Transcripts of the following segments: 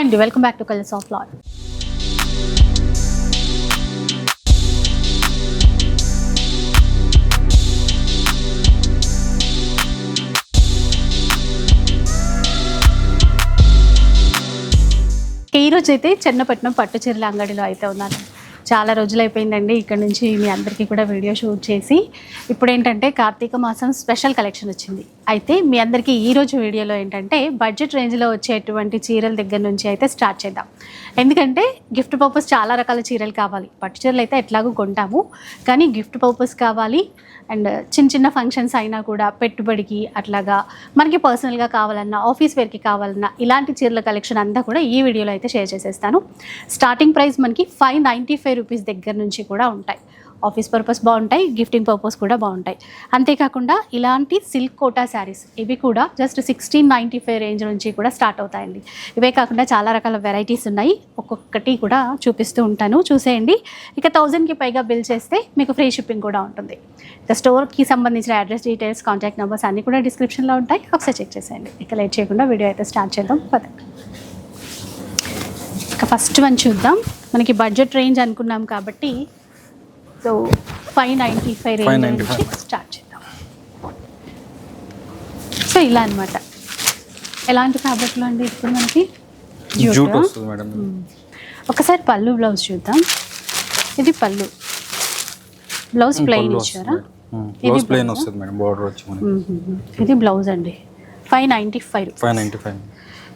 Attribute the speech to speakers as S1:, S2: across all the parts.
S1: Hi అండి. Welcome back to colours of lad ఈరోజు అయితే చెన్నపట్నం పట్టు చీరల అంగడిలో అయితే ఉన్నాను చాలా రోజులు అయిపోయిందండి ఇక్కడ నుంచి మీ అందరికీ కూడా వీడియో షూట్ చేసి. ఇప్పుడు ఏంటంటే కార్తీక మాసం స్పెషల్ కలెక్షన్ వచ్చింది. అయితే మీ అందరికీ ఈ రోజు వీడియోలో ఏంటంటే బడ్జెట్ రేంజ్లో వచ్చేటువంటి చీరల దగ్గర నుంచి అయితే స్టార్ట్ చేద్దాం. ఎందుకంటే గిఫ్ట్ పర్పస్ చాలా రకాల చీరలు కావాలి. పట్టు చీరలు అయితే ఎట్లాగో కొంటాము. కానీ గిఫ్ట్ పర్పస్ కావాలి. అండ్ చిన్న చిన్న ఫంక్షన్స్ అయినా కూడా పెట్టుబడికి అట్లాగా మనకి పర్సనల్గా కావాలన్నా ఆఫీస్ వేర్కి కావాలన్నా ఇలాంటి చీరల కలెక్షన్ అంతా కూడా ఈ వీడియోలో అయితే షేర్ చేసేస్తాను. స్టార్టింగ్ ప్రైస్ మనకి ఫైవ్ నైంటీ ఫైవ్ రూపీస్ దగ్గర నుంచి కూడా ఉంటాయి. ఆఫీస్ పర్పస్ బాగుంటాయి గిఫ్టింగ్ పర్పస్ కూడా బాగుంటాయి. అంతేకాకుండా ఇలాంటి సిల్క్ కోటా శారీస్ ఇవి కూడా just sixteen ninety five range నుంచి కూడా స్టార్ట్ అవుతాయండి. ఇవే కాకుండా చాలా రకాల వెరైటీస్ ఉన్నాయి. ఒక్కొక్కటి కూడా చూపిస్తూ ఉంటాను. చూసేయండి. ఇక థౌజండ్కి పైగా బిల్ చేస్తే మీకు ఫ్రీ షిప్పింగ్ కూడా ఉంటుంది. ఇక స్టోర్కి సంబంధించిన అడ్రస్ డీటెయిల్స్ కాంటాక్ట్ నెంబర్స్ అన్నీ కూడా డిస్క్రిప్షన్లో ఉంటాయి. ఒకసారి చెక్ చేసేయండి. ఇక లేట్ చేయకుండా వీడియో అయితే స్టార్ట్ చేద్దాం. పదండి ఇక ఫస్ట్ వన్ చూద్దాం. మనకి బడ్జెట్ రేంజ్ అనుకున్నాం కాబట్టి so five ninety five range
S2: 595.
S1: నుంచి స్టార్ట్ చేద్దాం. సో ఇలా అన్నమాట. ఎలాంటి ఫ్యాబ్రిక్లో అండి ఇప్పుడు మనకి?
S2: జూట్
S1: ఒకసారి పళ్ళు బ్లౌజ్ చూద్దాం. ఇది పళ్ళు. బ్లౌజ్ ప్లెయిన్ ఇచ్చారా? ఇది
S2: బ్లౌజ్ ప్లెయిన్? వస్తుంది మేడం బార్డర్ వచ్చి.
S1: ఇది బ్లౌజ్ అండి. Five ninety five
S2: five ninety five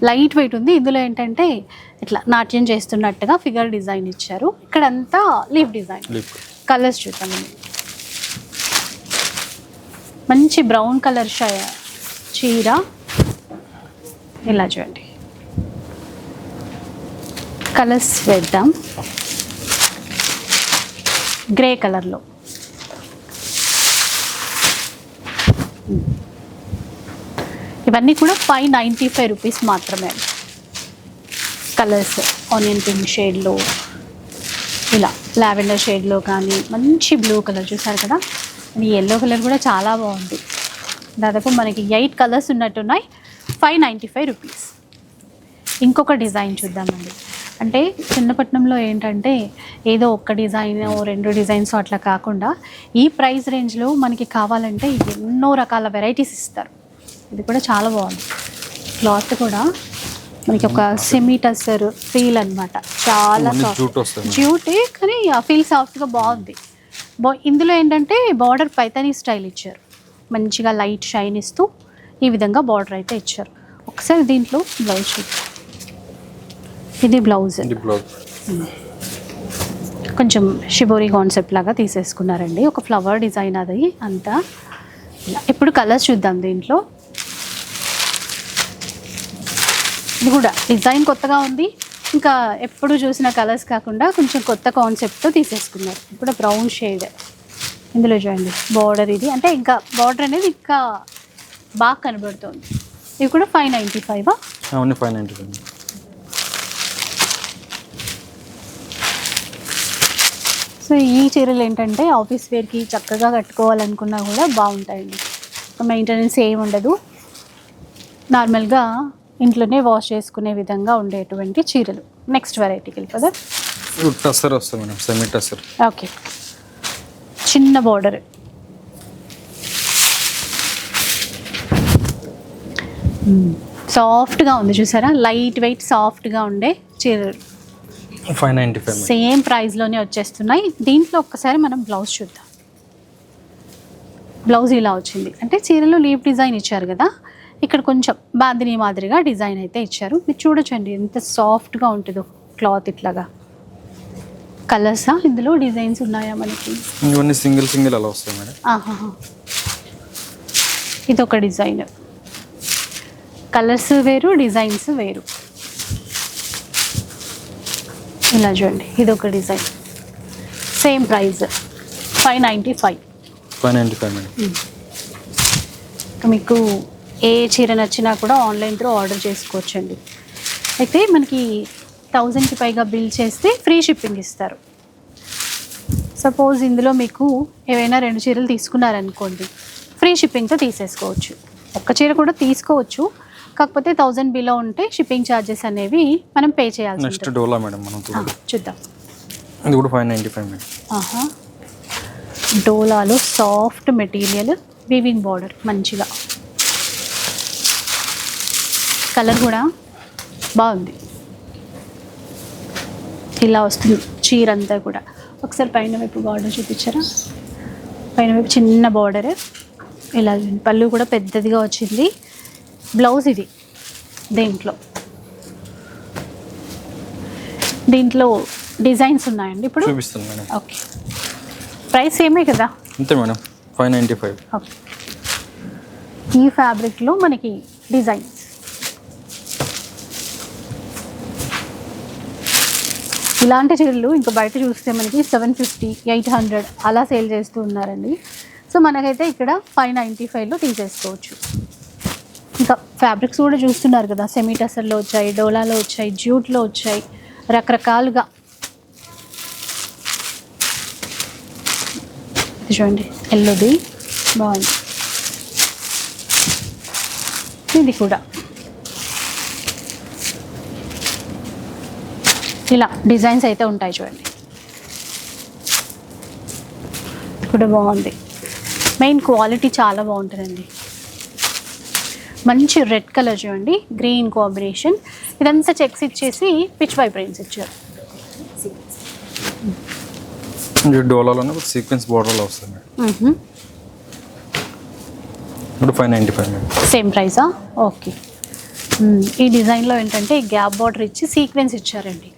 S1: light weight ఉంది. ఇందులో ఏంటంటే ఇట్లా నాట్యం చేస్తున్నట్టుగా ఫిగర్ డిజైన్ ఇచ్చారు. ఇక్కడంతా లీఫ్ డిజైన్. కలర్స్ చూద్దామండి మంచి బ్రౌన్ కలర్ చీర. ఇలా చూడండి. కలర్స్ వేద్దాం. గ్రే కలర్లో. ఇవన్నీ కూడా ఫైవ్ నైంటీ ఫైవ్ రూపీస్ మాత్రమే. కలర్స్ ఆనియన్ పింక్ షేడ్లో ఇలా లావెండర్ షేడ్లో కానీ మంచి బ్లూ కలర్ చూసారు కదా? ఈ ఎల్లో కలర్ కూడా చాలా బాగుంది. దాదాపు మనకి ఎయిట్ కలర్స్ ఉన్నట్టున్నాయి ఫైవ్ నైంటీ ఫైవ్ రూపీస్. ఇంకొక డిజైన్ చూద్దామండి. అంటే చిన్నపట్నంలో ఏంటంటే ఏదో ఒక్క డిజైన్ రెండు డిజైన్స్ అట్లా కాకుండా ఈ ప్రైస్ రేంజ్లో మనకి కావాలంటే ఎన్నో రకాల వెరైటీస్ ఇస్తారు. ఇది కూడా చాలా బాగుంది. క్లాత్ కూడా మనకి ఒక సెమీ టస్సర్ ఫీల్ అన్నమాట. చాలా సాఫ్ట్. జ్యూటే కానీ ఆ ఫీల్ సాఫ్ట్గా బాగుంది. బా ఇందులో ఏంటంటే బార్డర్ పైతానీ స్టైల్ ఇచ్చారు. మంచిగా లైట్ షైన్ ఇస్తూ ఈ విధంగా బార్డర్ అయితే ఇచ్చారు. ఒకసారి దీంట్లో బ్లౌజ్ ఇది బ్లౌజ్ కొంచెం షిబోరి కాన్సెప్ట్ లాగా తీసేసుకున్నారండి. ఒక ఫ్లవర్ డిజైన్ అది అంతా. ఇప్పుడు కలర్స్ చూద్దాం దీంట్లో. ఇది కూడా డిజైన్ కొత్తగా ఉంది. ఇంకా ఎప్పుడు చూసిన కలర్స్ కాకుండా కొంచెం కొత్త కాన్సెప్ట్తో తీసేసుకున్నారు. ఇప్పుడు బ్రౌన్ షేడ్ ఇందులో చూడండి బార్డర్ ఇది. అంటే ఇంకా బార్డర్ అనేది ఇంకా బాగా కనబడుతుంది. ఇవి కూడా five ninety five
S2: five ninety five
S1: so ఈ చీరలు ఏంటంటే ఆఫీస్ వేర్కి చక్కగా కట్టుకోవాలనుకున్నా కూడా బాగుంటాయండి. మెయింటెనెన్స్ ఏమి ఉండదు. నార్మల్గా ఇంట్లోనే వాష్ చేసుకునే విధంగా ఉండేటువంటి చీరలు. నెక్స్ట్ వెరైటీకి వెళ్ళిపోదా.
S2: టస్సర్ వస్తుంది మేడం సెమీ టస్సర్
S1: ఓకే చిన్న బార్డర్ సాఫ్ట్గా ఉంది చూసారా? లైట్ వెయిట్ సాఫ్ట్గా ఉండే చీరలు.
S2: ఫైవ్ నైంటీ ఫైవ్
S1: సేమ్ ప్రైస్లోనే వచ్చేస్తున్నాయి. దీంట్లో ఒక్కసారి మనం బ్లౌజ్ చూద్దాం. బ్లౌజ్ ఇలా వచ్చింది. అంటే చీరలో లీవ్ డిజైన్ ఇచ్చారు కదా? ఇక్కడ కొంచెం బాందిని మాదిరిగా డిజైన్ అయితే ఇచ్చారు. మీరు చూడొచ్చండి ఎంత సాఫ్ట్గా ఉంటుందో క్లాత్ ఇట్లాగా. కలర్సా ఇందులో డిజైన్స్ ఉన్నాయా మనకి?
S2: ఇవన్నీ సింగిల్ సింగిల్ అలా వస్తాయి మేడం.
S1: ఆహాహా. ఇదొక డిజైన్. కలర్స్ వేరు డిజైన్స్ వేరు. ఇలా చూడండి ఇదొక design. Same price five ninety five
S2: five ninety five madam
S1: మీకు ఏ చీర నచ్చినా కూడా ఆన్లైన్ త్రూ ఆర్డర్ చేసుకోవచ్చండి. అయితే మనకి థౌజండ్కి పైగా బిల్ చేస్తే ఫ్రీ షిప్పింగ్ ఇస్తారు. సపోజ్ ఇందులో మీకు ఏవైనా రెండు చీరలు తీసుకున్నారనుకోండి ఫ్రీ షిప్పింగ్తో తీసేసుకోవచ్చు. ఒక్క చీర కూడా తీసుకోవచ్చు. కాకపోతే థౌజండ్ బిలో ఉంటే షిప్పింగ్ ఛార్జెస్ అనేవి మనం పే చేయాల్సి
S2: నెక్స్ట్ డోలా మేడం మనం
S1: చూద్దాం.
S2: ఇది కూడా ఫైవ్ నైంటీ ఫైవ్ మేడం.
S1: ఆహా. డోలాలో సాఫ్ట్ మెటీరియల్ వీవింగ్ బార్డర్ మంచిగా. కలర్ కూడా బాగుంది. ఇలా వస్తుంది చీర అంతా కూడా. ఒకసారి పైన వైపు బార్డర్ చూపించారా? పైన వైపు చిన్న బార్డర్ ఇలా. పళ్ళు కూడా పెద్దదిగా వచ్చింది. బ్లౌజ్ ఇది దేంట్లో. దీంట్లో డిజైన్స్ ఉన్నాయండి ఇప్పుడు?
S2: చూపిస్తాను మేడం.
S1: ఓకే ప్రైస్ ఏమే కదా?
S2: అంతే madam. Five ninety five
S1: okay ఈ ఫ్యాబ్రిక్లో మనకి డిజైన్స్ ఇలాంటి చీరలు ఇంకా బయట చూస్తే మనకి సెవెన్ ఫిఫ్టీ ఎయిట్ హండ్రెడ్ అలా సేల్ చేస్తూ ఉన్నారండి. సో మనకైతే ఇక్కడ ఫైవ్ నైంటీ ఫైవ్లో తీసేసుకోవచ్చు. ఇంకా ఫ్యాబ్రిక్స్ కూడా చూస్తున్నారు కదా సెమీ టసర్లో వచ్చాయి డోలాలో వచ్చాయి జ్యూట్లో వచ్చాయి రకరకాలుగా. చూడండి ఎల్లోది బాగుంది. ఇది కూడా. ఇలా డిజైన్స్ అయితే ఉంటాయి చూడండి. ఇది కూడా బాగుంది. మెయిన్ క్వాలిటీ చాలా బాగుంటుందండి. మంచి రెడ్ కలర్ చూడండి గ్రీన్ కాంబినేషన్. ఇదంతా చెక్స్ ఇచ్చేసి పిచ్ వైబ్రెన్స్ ఇచ్చారు.
S2: ఇది డోలాలోనే సీక్వెన్స్ బోర్డర్లో వస్తుంది మేడం. ఇప్పుడు five ninety five madam.
S1: Same ప్రైజా okay. ఈ డిజైన్లో ఏంటంటే గ్యాప్ బార్డర్ ఇచ్చి సీక్వెన్స్ ఇచ్చారండి.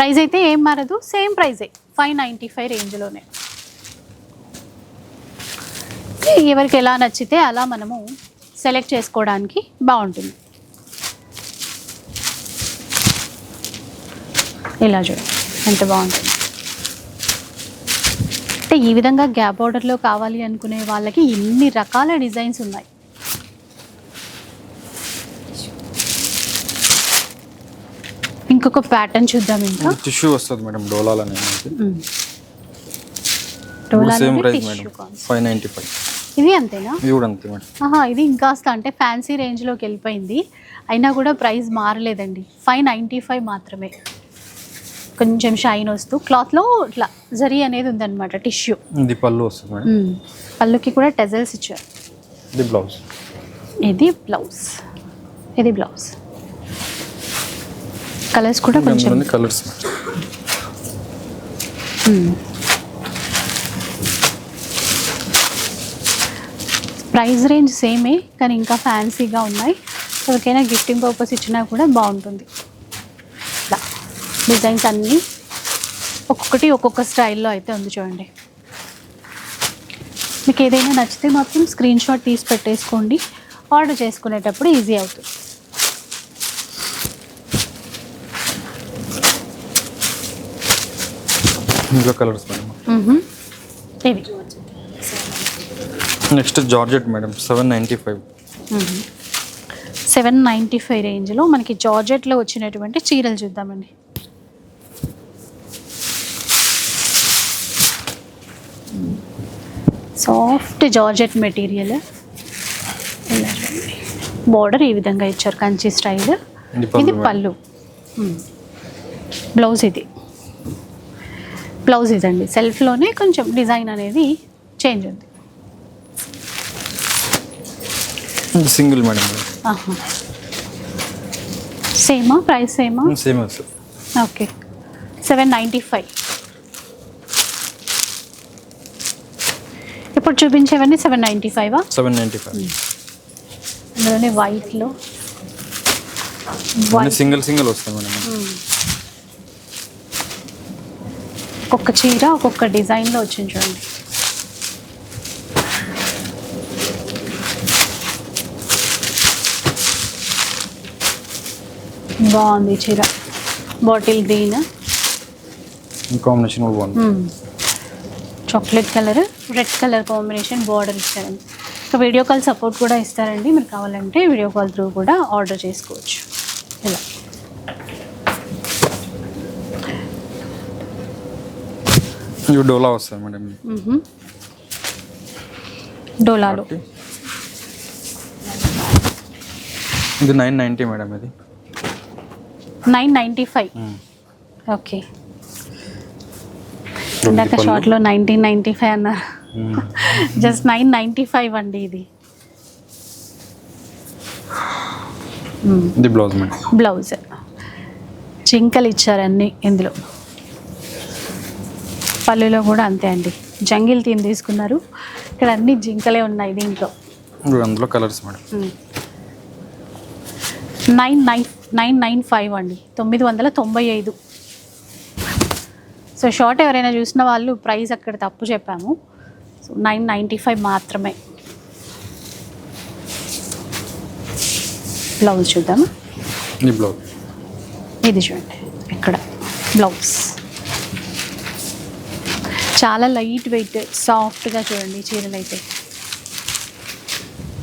S1: ప్రైస్ అయితే ఏం మారదు సేమ్ ప్రైజే ఫైవ్ నైంటీ ఫైవ్ రేంజ్లోనే. ఎవరికి ఎలా నచ్చితే అలా మనము సెలెక్ట్ చేసుకోవడానికి బాగుంటుంది. ఇలా చూడండి ఎంత బాగుంటుంది. అంటే ఈ విధంగా గ్యాప్ బార్డర్లో కావాలి అనుకునే వాళ్ళకి ఇన్ని రకాల డిజైన్స్ ఉన్నాయి. ఇంకొక ప్యాటర్న్ చూద్దాం ఇంకా.
S2: టిష్యూ వస్తుంది మేడం డోలాలోనే
S1: డోలా
S2: సేమ్
S1: అనేది
S2: price madam
S1: concept.
S2: Five ninety five
S1: ఇది అంతేనా?
S2: ఇది కూడా అంతే మేడం.
S1: ఆహా ఇది ఇంకాస్త అంటే ఫ్యాన్సీ రేంజ్లోకి వెళ్ళిపోయింది. అయినా కూడా ప్రైస్ మారలేదండి. ఫైవ్ నైంటీ ఫైవ్ మాత్రమే. కొంచెం షైన్ వస్తూ క్లాత్లో ఇట్లా జరీ అనేది ఉందన్నమాట టిష్యూ
S2: ఇది పళ్ళు వస్తుంది మేడం.
S1: పళ్ళుకి కూడా టెజల్స్ ఇచ్చారు.
S2: ఇది బ్లౌజ్
S1: ఇది బ్లౌజ్ ఇది బ్లౌజ్ కలర్స్ కూడా కొంచెం
S2: కలర్స్
S1: ప్రైస్ రేంజ్ సేమే కానీ ఇంకా ఫ్యాన్సీగా ఉన్నాయి. ఎవరికైనా గిఫ్టింగ్ పర్పస్ ఇచ్చినా కూడా బాగుంటుంది. ఇట్లా డిజైన్స్ అన్నీ ఒక్కొక్కటి ఒక్కొక్క స్టైల్లో అయితే ఉంది చూడండి. మీకు ఏదైనా నచ్చితే మాత్రం స్క్రీన్ షాట్ తీసి పెట్టేసుకోండి. ఆర్డర్ చేసుకునేటప్పుడు ఈజీ అవుతుంది.
S2: ఇంకా కలర్స్ మేడం.
S1: ఇవి
S2: next georgette madam seven ninety five
S1: seven ninety five రేంజ్లో మనకి జార్జెట్లో వచ్చినటువంటి చీరలు చూద్దామండి. సాఫ్ట్ జార్జెట్ మెటీరియల్ బార్డర్ ఈ విధంగా ఇచ్చారు కంచి స్టైల్
S2: ఇది. పళ్ళు
S1: బ్లౌజ్ ఇది. బ్లౌజ్ ఇదండి సెల్ఫ్లోనే కొంచెం డిజైన్ అనేది చేంజ్ ఉంది.
S2: Single madam.
S1: సేమా? Price సేమా?
S2: Same
S1: okay. Seven ninety five. ఇప్పుడు చూపించేవన్నీ seven ninety ఫైవా?
S2: Seven ninety five.
S1: అందులోనే వైట్లో
S2: సింగిల్ సింగిల్ వస్తాయి మేడం
S1: ఒక్కొక్క చీర ఒక్కొక్క డిజైన్లో వచ్చింది చూడండి. బాగుంది చీర. Bottle green
S2: combination
S1: chocolate colour red colour combination border ఇచ్చారండి. ఇంకా వీడియో కాల్ సపోర్ట్ కూడా ఇస్తారండి. మీరు కావాలంటే వీడియో కాల్ త్రూ కూడా ఆర్డర్ చేసుకోవచ్చు. ఇలా.
S2: ఇవి డోలా వస్తాయి మేడం.
S1: డోలాలో.
S2: ఇది నైన్ నైంటీ మేడం ఇది.
S1: Nine ninety five. ఓకే. ఇందాక షార్ట్లో నైన్టీన్ నైంటీ ఫైవ్ అన్నారు. జస్ట్ నైన్ నైంటీ ఫైవ్ అండి ఇది.
S2: Blouse
S1: blouse. జింకలు ఇచ్చారు అన్ని ఇందులో. పళ్ళులో కూడా అంతే అండి. జంగిల్ థీమ్ తీసుకున్నారు. ఇక్కడ అన్ని జింకలే ఉన్నాయి దీంట్లో.
S2: అందులో colours madam.
S1: Nine nine nine nine five అండి. తొమ్మిది వందల తొంభై ఐదు. సో షార్ట్ ఎవరైనా చూసిన వాళ్ళు ప్రైస్ అక్కడ తప్పు చెప్పాము. సో నైన్ నైంటీ ఫైవ్ మాత్రమే. బ్లౌజ్ చూద్దామా?
S2: ఇది
S1: చూడండి. ఇక్కడ. బ్లౌజ్ చాలా లైట్ వెయిట్ సాఫ్ట్గా చూడండి చీరలు అయితే.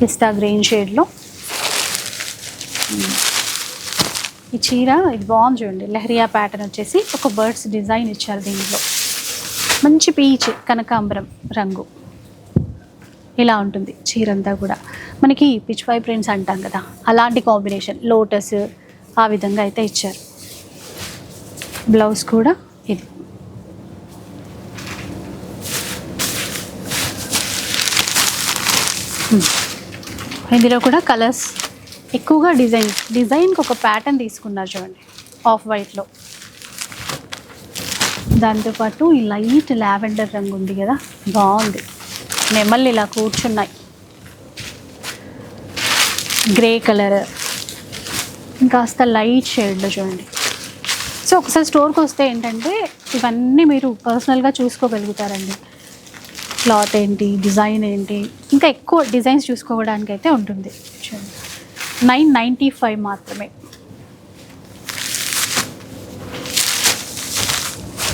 S1: పిస్తా గ్రీన్ షేడ్లో ఈ చీర ఇది బాగుంది చూడండి. లెహరియా ప్యాటర్న్ వచ్చేసి ఒక బర్డ్స్ డిజైన్ ఇచ్చారు దీంట్లో. మంచి పీచ్ కనకాంబరం రంగు. ఇలా ఉంటుంది చీర అంతా కూడా. మనకి పిచ్ ఫై ప్రింట్స్ అంటాం కదా. అలాంటి కాంబినేషన్ లోటస్ ఆ విధంగా అయితే ఇచ్చారు. బ్లౌజ్ కూడా ఇది Hmm. ఇందులో కూడా కలర్స్ ఎక్కువగా డిజైన్ డిజైన్కి ఒక ప్యాటర్న్ తీసుకున్నారు చూడండి ఆఫ్ వైట్లో. దాంతోపాటు ఈ లైట్ లావెండర్ రంగు ఉంది కదా బాగుంది. నెమళ్ళు ఇలా కూర్చున్నాయి. Grey colour. ఇంకాస్త లైట్ షేడ్లో చూడండి. సో ఒకసారి స్టోర్కి వస్తే ఏంటంటే ఇవన్నీ మీరు పర్సనల్గా చూసుకోగలుగుతారండి. క్లాత్ ఏంటి డిజైన్ ఏంటి ఇంకా ఎక్కువ డిజైన్స్ చూసుకోవడానికి అయితే ఉంటుంది. నైన్ నైంటీ ఫైవ్ మాత్రమే.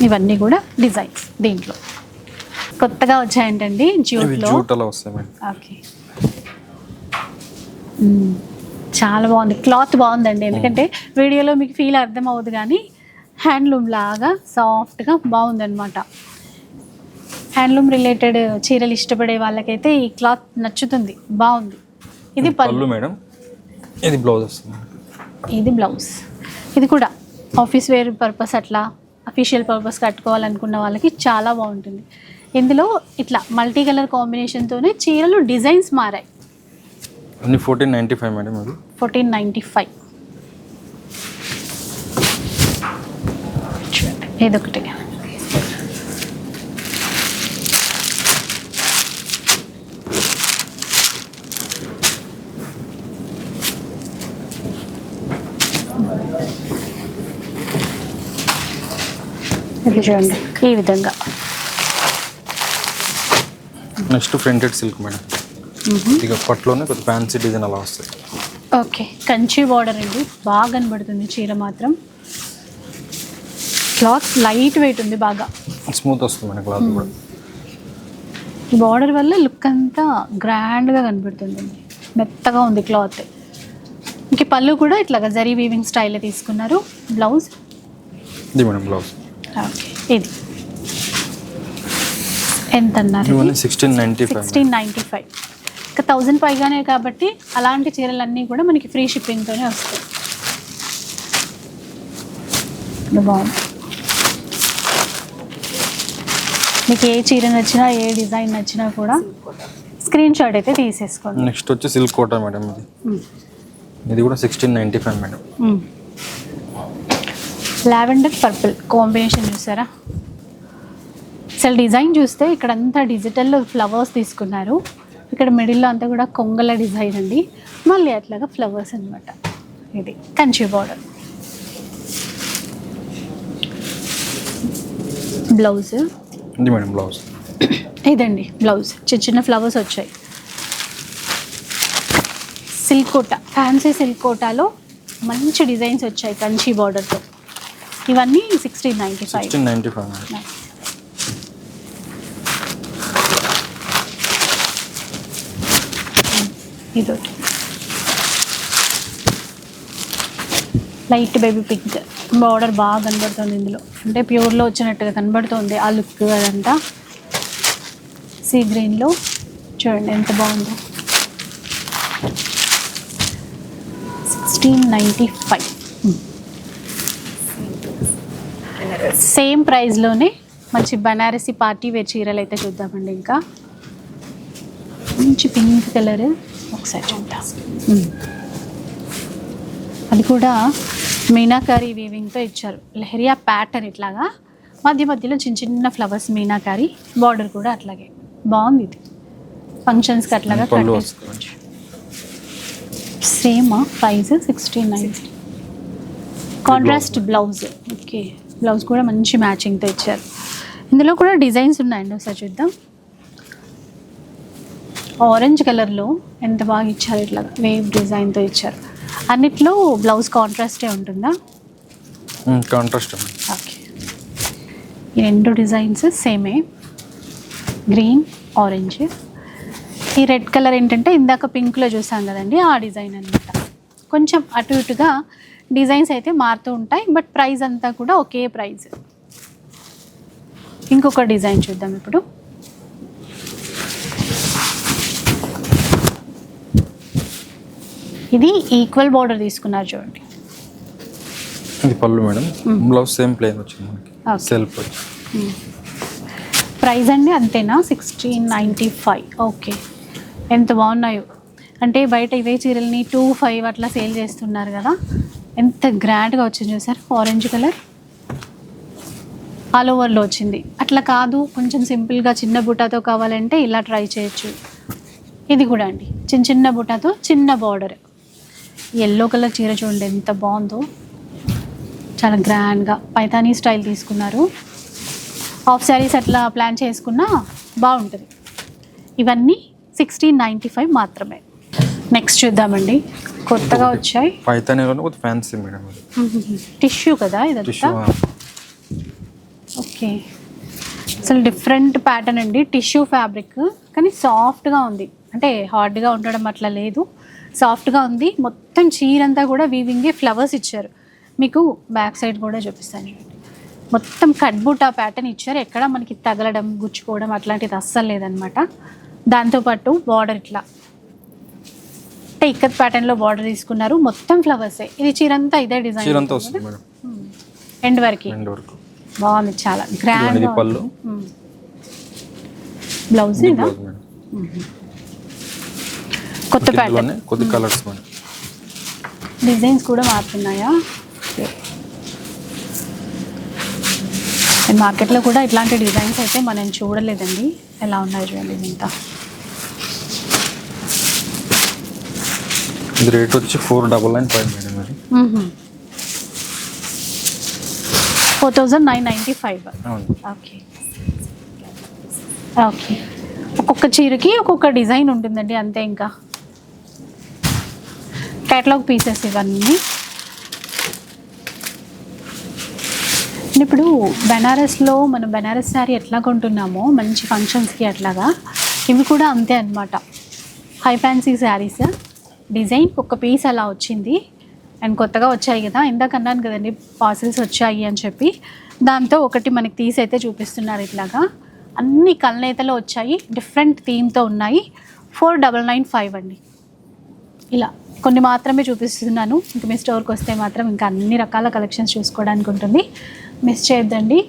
S1: ఇవన్నీ కూడా డిజైన్స్ దీంట్లో. కొత్తగా వచ్చాయంటండి జ్యూట్లో? ఓకే. చాలా బాగుంది. క్లాత్ బాగుందండి. ఎందుకంటే వీడియోలో మీకు ఫీల్ అర్థం అవ్వదు కానీ హ్యాండ్లూమ్ లాగా సాఫ్ట్గా బాగుందన్నమాట. హ్యాండ్లూమ్ రిలేటెడ్ చీరలు ఇష్టపడే వాళ్ళకైతే ఈ క్లాత్ నచ్చుతుంది. బాగుంది. ఇది
S2: పళ్ళు. మేడం. ఇది బ్లౌజ్ వస్తుంది.
S1: ఇది బ్లౌజ్. ఇది కూడా ఆఫీస్ వేర్ పర్పస్ అట్లా అఫీషియల్ పర్పస్ కట్టుకోవాలనుకున్న వాళ్ళకి చాలా బాగుంటుంది. ఇందులో ఇట్లా మల్టీ కలర్ కాంబినేషన్తోనే చీరలు డిజైన్స్ మారాయి.
S2: అన్ని fourteen ninety five madam
S1: fourteen ninety five. ఇదొకటి. చూడండి. ఈ విధంగా.
S2: నెక్స్ట్ ప్రింటెడ్ సిల్క్ మేడం ఇక పట్టులోనే కొద్ది ఫ్యాన్సీ డిజైన్ అలా వస్తాయి.
S1: ఓకే. కంచి బార్డర్ అండి. బాగా కనబడుతుంది చీర మాత్రం. క్లాత్ లైట్ వెయిట్ ఉంది బాగా.
S2: స్మూత్ వస్తుంది మేడం క్లాత్ కూడా.
S1: బార్డర్ వల్ల లుక్ అంతా గ్రాండ్గా కనబడుతుంది. మెత్తగా ఉంది క్లాత్ ఇంక పళ్ళు కూడా ఇట్లాగా జరీ వీవింగ్ స్టైల్లో తీసుకున్నారు. బ్లౌజ్
S2: ఇది మేడం బ్లౌజ్
S1: ఓకే. ఇది. ఎంత అన్నారు
S2: sixteen ninety
S1: sixteen ninety five ఇంకా థౌజండ్ పైగానే కాబట్టి అలాంటి చీరలన్నీ కూడా మనకి ఫ్రీ షిప్పింగ్తోనే వస్తాయి. బాగుంది. మీకు ఏ చీర నచ్చినా ఏ డిజైన్ నచ్చినా కూడా స్క్రీన్ షాట్ అయితే తీసేసుకోండి.
S2: నెక్స్ట్ వచ్చి సిల్క్ కోటా మేడం ఇది. ఇది కూడా sixteen ninety five madam
S1: lavender purple combination చూసారా? అసలు డిజైన్ చూస్తే ఇక్కడ అంతా డిజిటల్ ఫ్లవర్స్ తీసుకున్నారు. ఇక్కడ మిడిల్లో అంతా కూడా కొంగల డిజైన్ అండి. మళ్ళీ అట్లాగా ఫ్లవర్స్ అన్నమాట. ఇది Kanchi border blouse
S2: madam blouse
S1: ఇదండి బ్లౌజ్ చిన్న చిన్న ఫ్లవర్స్ వచ్చాయి. సిల్క్ కోట. ఫ్యాన్సీ సిల్క్ కోటాలో మంచి డిజైన్స్ వచ్చాయి కంచి బార్డర్తో ఇవన్నీ sixteen ninety five
S2: sixteen ninety five
S1: ఇదొకటి లైట్ బేబీ పింక్ బార్డర్ బాగా కనబడుతుంది ఇందులో. అంటే ప్యూర్లో వచ్చినట్టుగా కనబడుతుంది ఆ లుక్ అదంతా. సీ గ్రీన్లో చూడండి ఎంత బాగుందో. సిక్స్టీన్ నైంటీ ఫైవ్ సేమ్ ప్రైస్లోనే మంచి బనారసి పార్టీ వేర్ చీరలు అయితే చూద్దామండి ఇంకా. మంచి పింక్ కలర్ ఒకసారి చూద్దాం. అది కూడా మీనాకారి వీవింగ్తో ఇచ్చారు. లెహరియా ప్యాటర్న్ ఇట్లాగా. మధ్య మధ్యలో చిన్న చిన్న ఫ్లవర్స్ మీనాకారి బార్డర్ కూడా అట్లాగే. బాగుంది ఇది. ఫంక్షన్స్కి అట్లాగా
S2: పళ్ళు
S1: కట్టేసుకోవచ్చు same price sixteen nine contrast blouse okay blouse కూడా మంచి మ్యాచింగ్తో ఇచ్చారు ఇందులో కూడా డిజైన్స్ ఉన్నాయండి ఒకసారి చూద్దాం. ఆరెంజ్ కలర్లో ఎంత బాగా ఇచ్చారు ఇట్లా వేవ్ డిజైన్తో ఇచ్చారు. అన్నిట్లో బ్లౌజ్ కాంట్రాస్టే ఉంటుందా?
S2: Contrast
S1: okay. ఈ రెండు డిజైన్స్ సేమే గ్రీన్ ఆరెంజ్ ఈ రెడ్ కలర్ ఏంటంటే ఇందాక పింక్లో చూసాం కదండి ఆ డిజైన్ అనమాట కొంచెం అటు ఇటుగా డిజైన్స్ అయితే మారుతూ ఉంటాయి బట్ ప్రైస్ అంతా కూడా ఒకే ప్రైస్. ఇంకొక డిజైన్ చూద్దాం ఇప్పుడు. ఇది ఈక్వల్ బార్డర్ తీసుకున్నారు చూడండి.
S2: ఇది పళ్ళు మేడం. బ్లౌజ్ సేమ్ ప్లేన్ వచ్చింది మనకి. సెల్ఫ్
S1: ప్రైస్ అండి అంతేనా? Sixteen ninety five okay. ఎంత బాగున్నాయో. అంటే బయట ఇవే చీరల్ని టూ ఫైవ్ అట్లా సేల్ చేస్తున్నారు కదా. ఎంత గ్రాండ్గా వచ్చింది చూసారు? ఆరెంజ్ కలర్ ఆల్ ఓవర్లో వచ్చింది. అట్లా కాదు కొంచెం సింపుల్గా చిన్న బుటాతో కావాలంటే ఇలా ట్రై చేయొచ్చు. ఇది కూడా అండి. చిన్న చిన్న బుటాతో చిన్న బార్డర్ ఎల్లో కలర్ చీర చూడండి ఎంత బాగుందో. చాలా గ్రాండ్గా పైతానీ స్టైల్ తీసుకున్నారు. హాఫ్ శారీస్ అట్లా ప్లాన్ చేసుకున్నా బాగుంటుంది. ఇవన్నీ సిక్స్టీన్ నైంటీ ఫైవ్ మాత్రమే. నెక్స్ట్ చూద్దామండి. కొత్తగా వచ్చాయి?
S2: పైతానీలోనే కొద్దిగా ఫ్యాన్సీ మేడం ఇది
S1: టిష్యూ కదా ఇదంతా? ఓకే అసలు డిఫరెంట్ ప్యాటర్న్ అండి. టిష్యూ ఫ్యాబ్రిక్ కానీ సాఫ్ట్గా ఉంది. అంటే హార్డ్గా ఉండడం అట్లా లేదు. సాఫ్ట్గా ఉంది. మొత్తం చీరంతా కూడా వీవింగే ఫ్లవర్స్ ఇచ్చారు. మీకు బ్యాక్ సైడ్ కూడా చూపిస్తాను. చూడండి మొత్తం కట్ బూటా ప్యాటర్న్ ఇచ్చారు. ఎక్కడ మనకి తగలడం గుచ్చుకోవడం అట్లాంటిది అస్సలు లేదనమాట దాంతోపాటు బార్డర్ ఇట్లా. అంటే ఇక్కత్ ప్యాటర్న్లో బార్డర్ తీసుకున్నారు. మొత్తం ఫ్లవర్సే ఇది చీరంతా ఇదే డిజైన్
S2: చీరంతా వస్తుంది మేడం.
S1: ఎండ్ వరకు.
S2: రెండు వరకు.
S1: బాగుంది చాలా గ్రాండ్
S2: ఇది పళ్ళు.
S1: బ్లౌజ్
S2: ఇది
S1: ఇదా?
S2: మేడం.
S1: కొత్త ప్యాటర్న్
S2: కొద్ది కలర్స్ మేడం.
S1: డిజైన్స్ కూడా మారుతున్నాయా? మార్కెట్లో కూడా ఇట్లాంటి డిజైన్స్ అయితే మనం చూడలేదండి. ఎలా ఉన్నాయి చూడండి ఇంత
S2: ఇది రేట్ వచ్చి four double nine five madam
S1: four thousand nine ninety five. Okay. Okay. ఒక్కొక్క చీరకి ఒక్కొక్క డిజైన్ ఉంటుందండి అంతే ఇంకా. క్యాటలాగ్ పీసెస్ ఇవన్నీ. ఇప్పుడు బెనారస్లో మనం బెనారస్ శారీ ఎట్లా కొంటున్నామో మంచి ఫంక్షన్స్కి అట్లాగా ఇవి కూడా అంతే అన్నమాట. హై ఫ్యాన్సీ శారీస్ డిజైన్ ఒక పీస్ అలా వచ్చింది. అండ్ కొత్తగా వచ్చాయి కదా ఇందాక అన్నాను కదండి పార్సిల్స్ వచ్చాయి అని చెప్పి. దాంతో ఒకటి మనకి తీసి అయితే చూపిస్తున్నారు ఇట్లాగా. అన్ని కల్నేతలో వచ్చాయి డిఫరెంట్ థీమ్తో ఉన్నాయి. ఫోర్ డబల్ నైన్ ఫైవ్ అండి. ఇలా కొన్ని మాత్రమే చూపిస్తున్నాను. ఇంకా మీ స్టోర్కి వస్తే మాత్రం ఇంకా అన్ని రకాల కలెక్షన్స్ చూసుకోవడానికి ఉంటుంది. మిస్ చేయొద్దండి.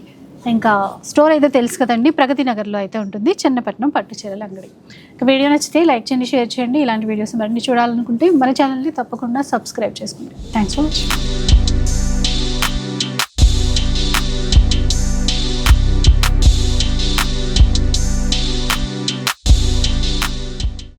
S1: ఇంకా స్టోర్ అయితే తెలుసు కదండి. ప్రగతి నగర్లో అయితే ఉంటుంది. చిన్నపట్నం పట్టు చీరల అంగడి. ఇంకా వీడియో నచ్చితే లైక్ చేయండి షేర్ చేయండి. ఇలాంటి వీడియోస్ మరిన్ని చూడాలనుకుంటే మన ఛానల్ని తప్పకుండా సబ్స్క్రైబ్ చేసుకోండి. Thanks for watching